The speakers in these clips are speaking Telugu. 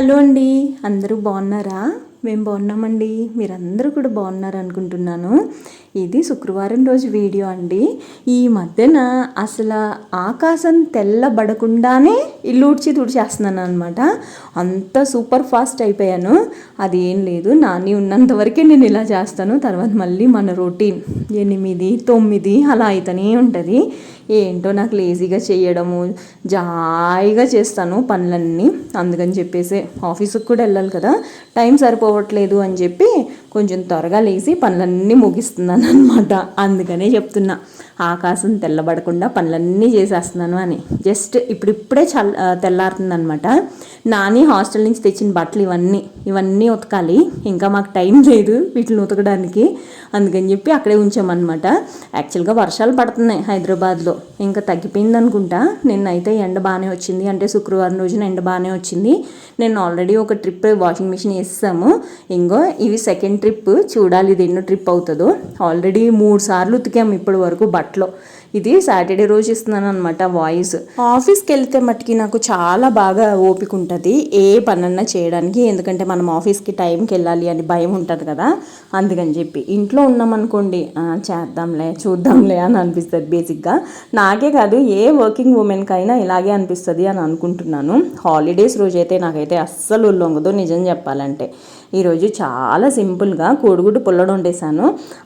హలో అండి అందరూ బాగున్నారా? మేము బాగున్నామండి. మీరందరూ కూడా బాగున్నారు అనుకుంటున్నాను ఇది శుక్రవారం రోజు వీడియో అండి. ఈ మధ్యన అసలు ఆకాశం తెల్లబడకుండానే ఇల్లు ఉడ్చి తుడిచేస్తున్నాను అనమాట అంత సూపర్ ఫాస్ట్ అయిపోయాను. అది ఏం లేదు నాని ఉన్నంత వరకే నేను ఇలా చేస్తాను. తర్వాత మళ్ళీ మన రొటీన్ ఎనిమిది తొమ్మిది అలా అయితేనే ఉంటుంది. ఏంటో నాకు లేజీగా చేయడము జాయిగా చేస్తాను పనులన్నీ. అందుకని చెప్పేసి ఆఫీస్కి కూడా వెళ్ళాలి కదా. టైం సరిపోవట్లేదు అని చెప్పి కొంచెం త్వరగా లేచి పనులన్నీ ముగిస్తున్నాను అనమాట అందుకనే చెప్తున్నా. ఆకాశం తెల్లబడకుండా పనులన్నీ చేసేస్తున్నాను అని. జస్ట్ ఇప్పుడిప్పుడే చల్ తెల్లారుతుంది అనమాట నాని హాస్టల్ నుంచి తెచ్చిన బట్టలు ఇవన్నీ ఇవన్నీ ఉతకాలి. ఇంకా మాకు టైం లేదు వీటిని ఉతకడానికి. అందుకని చెప్పి అక్కడే ఉంచామన్నమాట. యాక్చువల్గా వర్షాలు పడుతున్నాయి హైదరాబాద్లో. ఇంకా తగ్గిపోయింది అనుకుంటా. నిన్నైతే ఎండ బాగానే వచ్చింది. అంటే శుక్రవారం రోజున ఎండ బాగానే వచ్చింది. నేను ఆల్రెడీ ఒక ట్రిప్ వాషింగ్ మిషన్ వేస్తాము ఇంకో ఇవి సెకండ్ ట్రిప్. చూడాలి ఇది ఎన్నో ట్రిప్ అవుతుందో. ఆల్రెడీ మూడు సార్లు ఉతికాము ఇప్పటి వరకు బట్టలు. ఇది సాటర్డే రోజు ఇస్తున్నాను అనమాట వాయిస్. ఆఫీస్కి వెళ్తే మట్టుకి నాకు చాలా బాగా ఓపిక ఉంటుంది. ఏ పనన్నా చేయడానికి ఎందుకంటే మనం ఆఫీస్కి టైంకి వెళ్ళాలి అని భయం ఉంటుంది కదా. అందుకని చెప్పి. ఇంట్లో ఉన్నామనుకోండి చేద్దాంలే చూద్దాంలే అని అనిపిస్తుంది బేసిక్గా. నాకే కాదు ఏ వర్కింగ్ ఉమెన్కైనా ఇలాగే అనిపిస్తుంది అని అనుకుంటున్నాను. హాలిడేస్ రోజైతే నాకైతే అస్సలు లొంగదు నిజం చెప్పాలంటే. ఈరోజు చాలా సింపుల్గా కోడిగుడ్డు పుల్లడు వండేసాను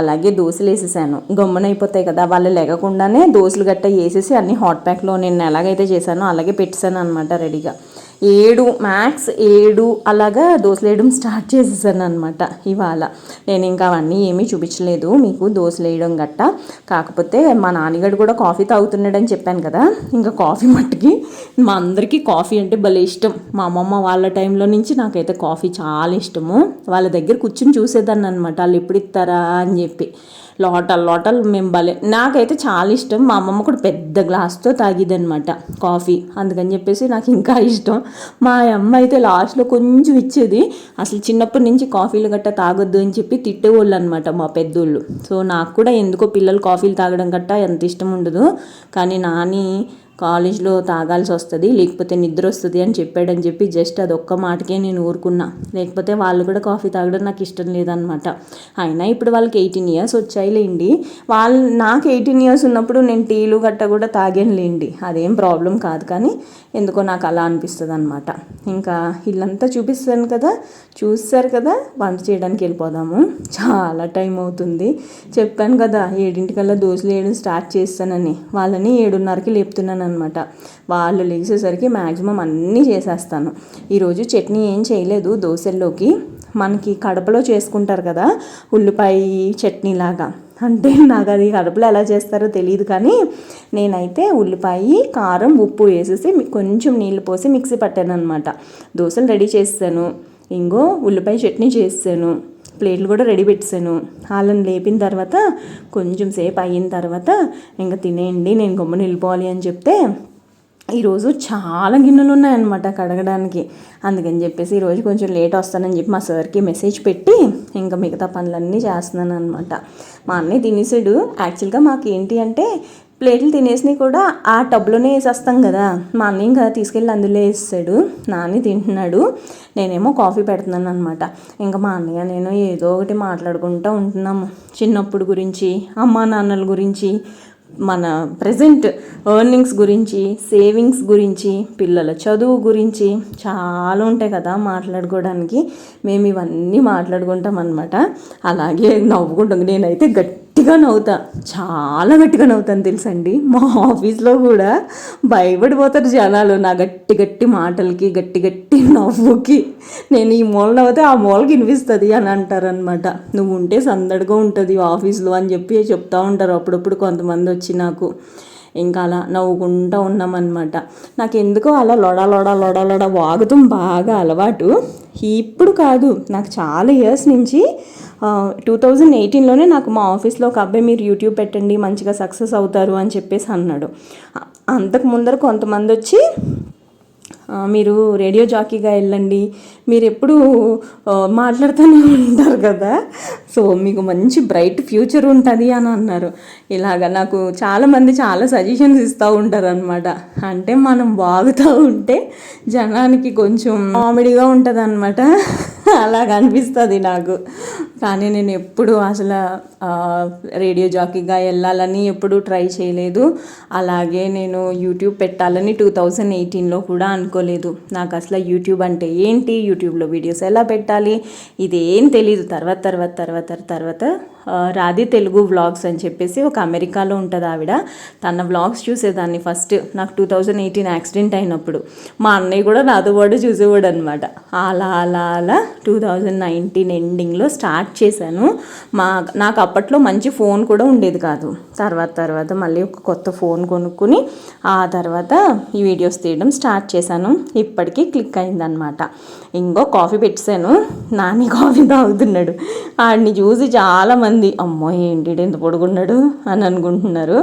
అలాగే దోశలు వేసేసాను. గమ్మునైపోతాయి కదా వాళ్ళు లేకుండానే దోశలు గట్ట వేసేసి అన్ని హాట్ ప్యాక్లో నేను ఎలాగైతే చేశానో అలాగే పెట్టేశాను అనమాట రెడీగా. ఏడు మ్యాక్స్ ఏడు అలాగా దోశలు వేయడం స్టార్ట్ చేసేసాను అనమాట ఇవాళ. నేను ఇంకా అవన్నీ ఏమీ చూపించలేదు మీకు దోశలు వేయడం గట్ట. కాకపోతే మా నాన్నగారు కూడా కాఫీ తాగుతున్నాడని చెప్పాను కదా ఇంకా కాఫీ మట్టుకి మా అందరికీ కాఫీ అంటే భలే ఇష్టం. మా అమ్మమ్మ వాళ్ళ టైంలో నుంచి నాకైతే కాఫీ చాలా ఇష్టము. వాళ్ళ దగ్గర కూర్చుని చూసేదాన్ని అనమాట వాళ్ళు ఎప్పుడు ఇస్తారా? అని చెప్పి. లోటల్ లోటల్ మేము భలే. నాకైతే చాలా ఇష్టం. మా అమ్మమ్మ కూడా పెద్ద గ్లాస్తో తాగిదనమాట కాఫీ. అందుకని చెప్పేసి నాకు ఇంకా ఇష్టం. మా అమ్మ అయితే లాస్ట్లో కొంచెం ఇచ్చేది. అసలు చిన్నప్పటి నుంచి కాఫీలు గట్ట తాగొద్దు అని చెప్పి తిట్టేవాళ్ళు అనమాట మా పెద్దోళ్ళు. సో నాకు కూడా ఎందుకో పిల్లలు కాఫీలు తాగడం గట్ట ఎంత ఇష్టం ఉండదు. కానీ నాని కాలేజ్లో తాగాల్సి వస్తుంది లేకపోతే నిద్ర వస్తుంది అని చెప్పాడని చెప్పి జస్ట్ అది ఒక్క మాటకే నేను ఊరుకున్నా. లేకపోతే వాళ్ళు కూడా కాఫీ తాగడం నాకు ఇష్టం లేదనమాట అయినా ఇప్పుడు వాళ్ళకి ఎయిటీన్ ఇయర్స్ వచ్చాయిలేండి. వాళ్ళు నాకు ఎయిటీన్ ఇయర్స్ ఉన్నప్పుడు నేను టీలు గట్ట కూడా తాగానులేండి. అదేం ప్రాబ్లం కాదు కానీ ఎందుకో నాకు అలా అనిపిస్తుంది అనమాట ఇంకా ఇల్లంతా చూపిస్తాను కదా చూస్తారు కదా వంట చేయడానికి వెళ్ళిపోదాము. చాలా టైం అవుతుంది. చెప్పాను కదా ఏడింటికల్లా దోశలు వేయడం స్టార్ట్ చేస్తానని. వాళ్ళని ఏడున్నరకి లేపుతున్నాను అనమాట వాళ్ళు లేచేసరికి మ్యాక్సిమం అన్నీ చేసేస్తాను. ఈరోజు చట్నీ ఏం చేయలేదు. దోశల్లోకి మనకి కడపలో చేసుకుంటారు కదా ఉల్లిపాయ చట్నీ లాగా అంటే నాకు అది కడుపులో ఎలా చేస్తారో తెలియదు కానీ నేనైతే ఉల్లిపాయ కారం ఉప్పు వేసేసి కొంచెం నీళ్ళు పోసి మిక్సీ పట్టాను అనమాట దోశలు రెడీ చేస్తాను. ఇంకో ఉల్లిపాయ చట్నీ చేస్తాను. ప్లేట్లు కూడా రెడీ పెట్టాను వాళ్ళని లేపిన తర్వాత కొంచెం సేపు అయిన తర్వాత ఇంకా తినేయండి నేను గమ్మున వెళ్ళిపోవాలి అని చెప్తే ఈరోజు చాలా గిన్నెలు ఉన్నాయన్నమాట కడగడానికి. అందుకని చెప్పేసి ఈరోజు కొంచెం లేట్ వస్తానని చెప్పి మా సార్కి మెసేజ్ పెట్టి ఇంకా మిగతా పనులన్నీ చేస్తున్నాను అనమాట మా అన్నయ్య తినేసాడు. యాక్చువల్గా మాకు ఏంటి అంటే ప్లేట్లు తినేసి కూడా ఆ టబ్లోనే వేసేస్తాం కదా. మా అన్నయ్య ఇంకా తీసుకెళ్ళి అందులో వేసాడు నాని తింటున్నాడు. నేనేమో కాఫీ పెడుతున్నాను అనమాట ఇంకా మా అన్నయ్య నేను ఏదో ఒకటి మాట్లాడుకుంటూ ఉంటున్నాము. చిన్నప్పుడు గురించి అమ్మా నాన్నల గురించి మన ప్రజెంట్ ఎర్నింగ్స్ గురించి సేవింగ్స్ గురించి పిల్లల చదువు గురించి చాలా ఉంటాయి కదా మాట్లాడుకోవడానికి. మేము ఇవన్నీ మాట్లాడుకుంటాం అనమాట అలాగే నవ్వుకుంటాం నేనైతే గట్టి గట్టిగా నవ్వుతా. చాలా గట్టిగా నవ్వుతాను తెలుసండి. మా ఆఫీస్లో కూడా భయపడిపోతారు జనాలు నా గట్టి గట్టి మాటలకి గట్టి గట్టి నవ్వుకి. నేను ఈ మూల నవ్వుతే ఆ మూలకి వినిపిస్తుంది అని అంటారనమాట నువ్వు ఉంటే సందడిగా ఉంటుంది ఆఫీస్లో అని చెప్పి చెప్తా ఉంటారు అప్పుడప్పుడు కొంతమంది వచ్చి నాకు. ఇంకా అలా నవ్వుకుంటూ ఉన్నామన్నమాట. నాకు ఎందుకో అలా లొడ లొడ లొడ లొడ వాగుతాం బాగా అలవాటు. ఇప్పుడు కాదు నాకు చాలా ఇయర్స్ నుంచి టూ థౌజండ్ ఎయిటీన్లోనే నాకు మా ఆఫీస్లో ఒక అబ్బాయి మీరు యూట్యూబ్ పెట్టండి మంచిగా సక్సెస్ అవుతారు అని చెప్పేసి అన్నాడు. అంతకు ముందర కొంతమంది వచ్చి మీరు రేడియో జాకీగా వెళ్ళండి. మీరు ఎప్పుడు మాట్లాడుతూనే ఉంటారు కదా. సో మీకు మంచి బ్రైట్ ఫ్యూచర్ ఉంటుంది అని అన్నారు. ఇలాగ నాకు చాలామంది చాలా సజెషన్స్ ఇస్తూ ఉంటారు అనమాట అంటే మనం వాగుతూ ఉంటే జనానికి కొంచెం కామెడీగా ఉంటుంది అనమాట అలాగ అనిపిస్తుంది నాకు. కానీ నేను ఎప్పుడు అసలు రేడియో జాకీగా వెళ్ళాలని ఎప్పుడు ట్రై చేయలేదు. అలాగే నేను యూట్యూబ్ పెట్టాలని టూ థౌజండ్ ఎయిటీన్లో కూడా అనుకోలేదు. నాకు అసలు యూట్యూబ్ అంటే ఏంటి? యూట్యూబ్లో వీడియోస్ ఎలా పెట్టాలి? ఇదేం తెలియదు తర్వాత తర్వాత తర్వాత తర్వాత రాధి తెలుగు వ్లాగ్స్ అని చెప్పేసి ఒక అమెరికాలో ఉంటుంది ఆవిడ. తన వ్లాగ్స్ చూసేదాన్ని ఫస్ట్. నాకు టూ థౌజండ్ ఎయిటీన్ యాక్సిడెంట్ అయినప్పుడు. మా అన్నయ్య కూడా నాతో పాటు చూసేవాడు అనమాట అలా అలా అలా టూ థౌజండ్ నైన్టీన్ ఎండింగ్లో స్టార్ట్ చేశాను. మా నాకు అప్పట్లో మంచి ఫోన్ కూడా ఉండేది కాదు. తర్వాత తర్వాత మళ్ళీ ఒక కొత్త ఫోన్ కొనుక్కుని ఆ తర్వాత ఈ వీడియోస్ తీయడం స్టార్ట్ చేశాను. ఇప్పటికీ క్లిక్ అయిందనమాట ఇంకో కాఫీ పెట్టాను నాని కాఫీ తాగుతున్నాడు. ఆడిని చూసి చాలామంది అమ్మో ఏంటి ఎంత పొడుగున్నాడు? అని అనుకుంటున్నారు.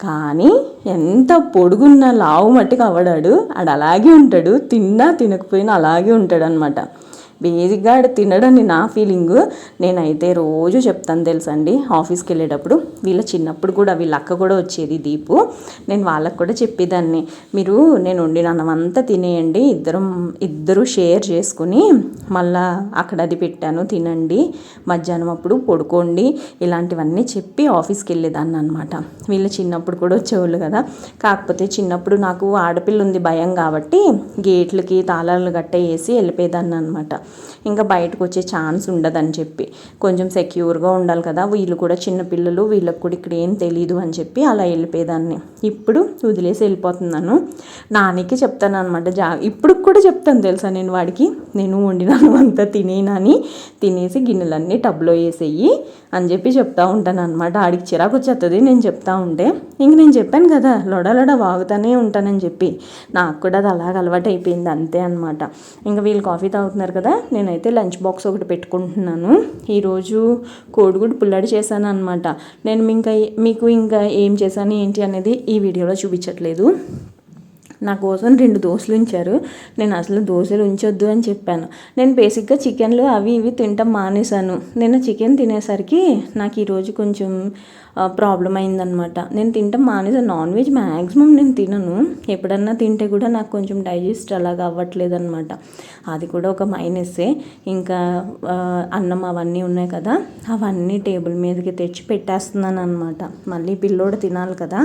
కానీ ఎంత పొడుగున్న లావు మట్టికి అవడాడు ఆడు అలాగే ఉంటాడు తిన్నా తినకపోయినా అలాగే ఉంటాడు అనమాట బేసిక్గా తినడని నా ఫీలింగ్ నేనైతే రోజు చెప్తాను తెలుసండి. ఆఫీస్కి వెళ్ళేటప్పుడు వీళ్ళ చిన్నప్పుడు కూడా వీళ్ళ అక్క కూడా వచ్చేది దీపు. నేను వాళ్ళకు కూడా చెప్పేదాన్ని. మీరు నేను వండిన అన్నం అంతా తినేయండి ఇద్దరం ఇద్దరు షేర్ చేసుకుని మళ్ళా అక్కడ అది పెట్టాను తినండి. మధ్యాహ్నం అప్పుడు పడుకోండి ఇలాంటివన్నీ చెప్పి ఆఫీస్కి వెళ్ళేదాన్ని అనమాట వీళ్ళు చిన్నప్పుడు కూడా వచ్చేవాళ్ళు కదా. కాకపోతే చిన్నప్పుడు నాకు ఆడపిల్ల ఉంది భయం కాబట్టి గేట్లకి తాళాలు గట్ట వేసి వెళ్ళిపోయేదాన్ని అనమాట ఇంకా బయటకు వచ్చే ఛాన్స్ ఉండదని చెప్పి. కొంచెం సెక్యూర్గా ఉండాలి కదా వీళ్ళు కూడా చిన్నపిల్లలు వీళ్ళకి కూడా ఇక్కడ ఏం తెలియదు అని చెప్పి అలా వెళ్ళిపోయేదాన్ని. ఇప్పుడు వదిలేసి వెళ్ళిపోతున్నాను. నానికి చెప్తాను అనమాట జా ఇప్పుడు కూడా చెప్తాను తెలుసా నేను వాడికి? నేను వండినాను అంతా తినేనని తినేసి గిన్నెలన్నీ టబ్లో వేసేయి అని చెప్పి చెప్తా ఉంటాను అనమాట ఆడికి చిరాకు వచ్చేస్తుంది నేను చెప్తా ఉంటే. ఇంక నేను చెప్పాను కదా లొడలొడ వాగుతానే ఉంటానని చెప్పి. నాకు కూడా అది అలాగ అలవాటు అయిపోయింది అంతే అనమాట ఇంకా వీళ్ళు కాఫీ తాగుతున్నారు కదా నేనైతే లంచ్ బాక్స్ ఒకటి పెట్టుకుంటున్నాను. ఈరోజు కోడిగుడ్డు పుల్లడి చేశాను అనమాట నేను ఇంకా మీకు ఇంకా ఏం చేశాను ఏంటి అనేది ఈ వీడియోలో చూపించట్లేదు. నా కోసం రెండు దోశలు ఉంచారు. నేను అసలు దోశలు ఉంచొద్దు అని చెప్పాను. నేను బేసిక్గా చికెన్లు అవి ఇవి తింటాం మానేశాను. నేను చికెన్ తినేసరికి నాకు ఈరోజు కొంచెం ప్రాబ్లం అయిందనమాట నేను తింటాం మానేసాను నాన్ వెజ్ మ్యాక్సిమం నేను తినను. ఎప్పుడన్నా తింటే కూడా నాకు కొంచెం డైజెస్ట్ అలాగ అవ్వట్లేదు అనమాట అది కూడా ఒక మైనస్సే ఇంకా అన్నం అవన్నీ ఉన్నాయి కదా అవన్నీ టేబుల్ మీదకి తెచ్చి పెట్టేస్తున్నాను అనమాట మళ్ళీ పిల్లోడు తినాలి కదా.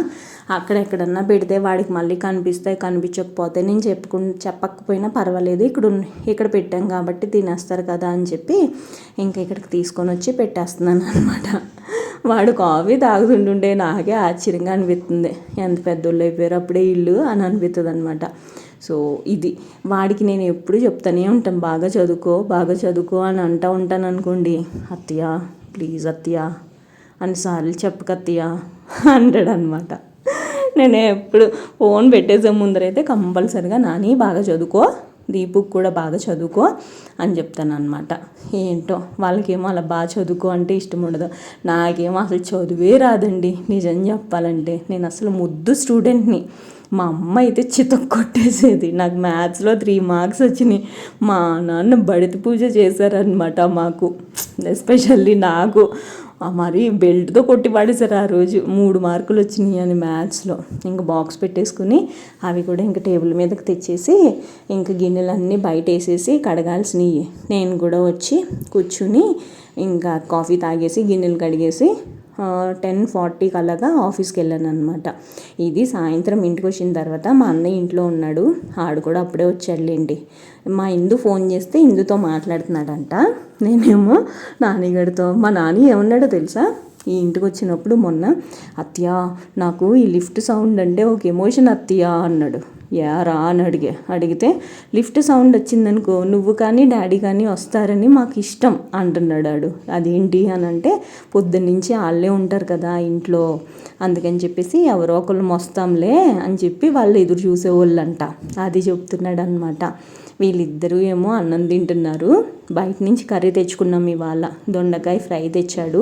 అక్కడ ఎక్కడన్నా పెడితే వాడికి మళ్ళీ కనిపిస్తాయి కనిపించకపోతే నేను చెప్పుకు చెప్పకపోయినా పర్వాలేదు. ఇక్కడ ఇక్కడ పెట్టాం కాబట్టి తినేస్తారు కదా అని చెప్పి ఇంకా ఇక్కడికి తీసుకొని వచ్చి పెట్టేస్తున్నాను అనమాట వాడు కాఫీ తాగుతుంటుంటే నాకే ఆశ్చర్యంగా అనిపిస్తుంది. ఎంత పెద్దోళ్ళు అయిపోయారు అప్పుడే ఇల్లు అని అనిపిస్తుంది అనమాట సో ఇది. వాడికి నేను ఎప్పుడు చెప్తానే ఉంటాను బాగా చదువుకో బాగా చదువుకో అని అంటూ ఉంటాను అనుకోండి. అత్తయ్య ప్లీజ్ అత్తయ్య అన్నిసార్లు చెప్పకత్తయ్య అంటాడు అనమాట నేను ఎప్పుడు ఫోన్ పెట్టేసే ముందరైతే కంపల్సరిగా నాని బాగా చదువుకో దీపుకు కూడా బాగా చదువుకో అని చెప్తాను అనమాట ఏంటో వాళ్ళకేమో అలా బాగా చదువుకో అంటే ఇష్టం ఉండదు. నాకేమో అసలు చదువే రాదండి నిజం చెప్పాలంటే. నేను అసలు ముద్దు స్టూడెంట్ని. మా అమ్మ అయితే చితక్ కొట్టేసేది. నాకు మ్యాథ్స్లో త్రీ మార్క్స్ వచ్చినాయి. మా నాన్న బడిత పూజ చేశారనమాట మాకు. ఎస్పెషల్లీ నాకు. మరి బెల్ట్తో కొట్టి పడేశారు ఆ రోజు. మూడు మార్కులు వచ్చినాయి అని మ్యాథ్స్లో ఇంకా బాక్స్ పెట్టేసుకుని అవి కూడా ఇంకా టేబుల్ మీదకి తెచ్చేసి ఇంకా గిన్నెలన్నీ బయట వేసేసి కడగాల్సినవి నేను కూడా వచ్చి కూర్చుని ఇంకా కాఫీ తాగేసి గిన్నెలు కడిగేసి టెన్ ఫార్టీకి అలాగా ఆఫీస్కి వెళ్ళాను అనమాట ఇది సాయంత్రం ఇంటికి వచ్చిన తర్వాత మా అన్నయ్య ఇంట్లో ఉన్నాడు. ఆడు కూడా అప్పుడే వచ్చాడులేండి. మా ఇందు ఫోన్ చేస్తే ఇందుతో మాట్లాడుతున్నాడంట. నేనేమో నాన్నగారితో మా నాని ఏమన్నాడో తెలుసా? ఈ ఇంటికి వచ్చినప్పుడు మొన్న అత్తయ్య నాకు ఈ లిఫ్ట్ సౌండ్ అంటే ఒక ఎమోషన్ అత్తయ్య అన్నాడు. యారా అని అడిగే అడిగితే లిఫ్ట్ సౌండ్ వచ్చిందనుకో నువ్వు కానీ డాడీ కానీ వస్తారని మాకు ఇష్టం అంటున్నాడు ఆడు. అదేంటి అని అంటే పొద్దున్నుంచి వాళ్ళే ఉంటారు కదా ఇంట్లో అందుకని చెప్పేసి ఎవరో ఒకళ్ళు వస్తాంలే అని చెప్పి వాళ్ళు ఎదురు చూసేవాళ్ళంట. అది చెప్తున్నాడు అనమాట వీళ్ళిద్దరూ ఏమో అన్నం తింటున్నారు. బయట నుంచి కర్రీ తెచ్చుకున్నాం ఇవాళ. దొండకాయ ఫ్రై తెచ్చాడు.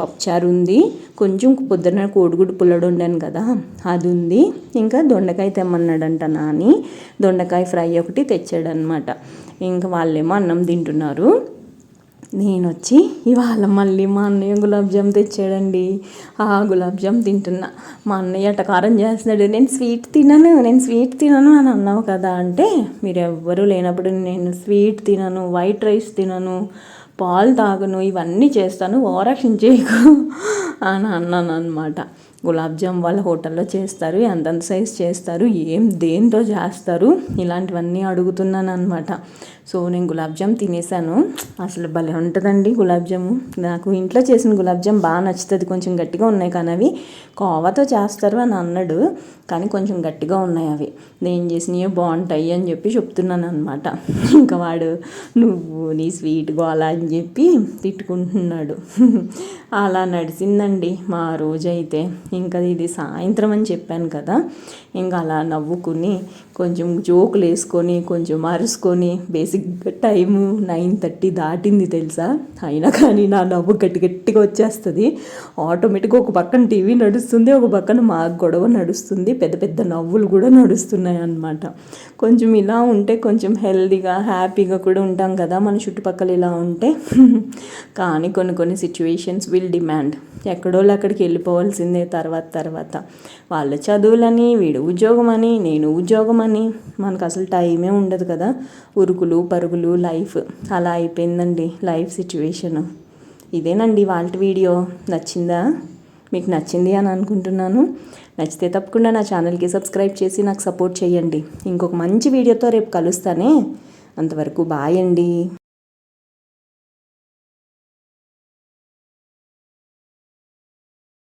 పప్పుచారు ఉంది. కొంచెం పొద్దున కోడిగుడ్డు పుల్లడు ఉండాను కదా అది ఉంది. ఇంకా దొండకాయ తెమ్మన్నాడంట నాని. దొండకాయ ఫ్రై ఒకటి తెచ్చాడనమాట ఇంకా వాళ్ళేమో అన్నం తింటున్నారు. నేను వచ్చి ఇవాళ మళ్ళీ మా అన్నయ్య గులాబ్ జామ్ తెచ్చాడండి. ఆ గులాబ్ జామ్ తింటున్నా. మా అన్నయ్య అటకారం చేస్తున్నాడు. నేను స్వీట్ తినను నేను స్వీట్ తినను అని అన్నావు కదా అంటే మీరు ఎవ్వరూ లేనప్పుడు నేను స్వీట్ తినను వైట్ రైస్ తినను పాలు తాగను ఇవన్నీ చేస్తాను ఓవరాక్షన్ చేయకు అని అన్నాను అనమాట గులాబ్ జామ్ వాళ్ళ హోటల్లో చేస్తారు ఎంతంత సైజ్ చేస్తారు ఏం దేంతో చేస్తారు ఇలాంటివన్నీ అడుగుతున్నాను అనమాట సో నేను గులాబ్ జామ్ తినేసాను. అసలు భలే ఉంటుందండి గులాబ్ జాము. నాకు ఇంట్లో చేసిన గులాబ్ జామ్ బాగా నచ్చుతుంది. కొంచెం గట్టిగా ఉన్నాయి కానీ అవి కోవతో చేస్తారు అని అన్నాడు. కానీ కొంచెం గట్టిగా ఉన్నాయి అవి. నేను చేసినవి బాగుంటాయి అని చెప్పి చెప్తున్నాను అనమాట ఇంకా వాడు నువ్వు నీ స్వీట్ గోలా అని చెప్పి తిట్టుకుంటున్నాడు. అలా నడిచిందండి మా రోజైతే. ఇంకా ఇది సాయంత్రం అని చెప్పాను కదా. ఇంకా అలా నవ్వుకుని కొంచెం జోకులు వేసుకొని కొంచెం అరుసుకొని బేసిక్గా టైము నైన్ థర్టీ దాటింది తెలుసా? అయినా కానీ నా నవ్వు గట్టి గట్టిగా వచ్చేస్తుంది. ఆటోమేటిక్గా ఒక పక్కన టీవీ నడుస్తుంది ఒక పక్కన మా గొడవ నడుస్తుంది. పెద్ద పెద్ద నవ్వులు కూడా నడుస్తున్నాయి అన్నమాట. కొంచెం ఇలా ఉంటే కొంచెం హెల్దీగా హ్యాపీగా కూడా ఉంటాం కదా మన చుట్టుపక్కల ఇలా ఉంటే. కానీ కొన్ని కొన్ని సిచ్యువేషన్స్ విల్ డిమాండ్ ఎక్కడో అక్కడికి వెళ్ళిపోవాల్సిందే తర్వాత తర్వాత. వాళ్ళ చదువులని వీడు ఉద్యోగం అని నేను ఉద్యోగం అని అని మనకు అసలు టైమే ఉండదు కదా. ఉరుకులు పరుగులు లైఫ్. అలా అయిపోయిందండి లైఫ్ సిచ్యువేషన్. ఇదేనండి వాళ్ళ వీడియో. నచ్చిందా? మీకు నచ్చింది అని అనుకుంటున్నాను. నచ్చితే తప్పకుండా నా ఛానల్కి సబ్స్క్రైబ్ చేసి నాకు సపోర్ట్ చేయండి. ఇంకొక మంచి వీడియోతో రేపు కలుస్తానే. అంతవరకు బాయ్ అండి.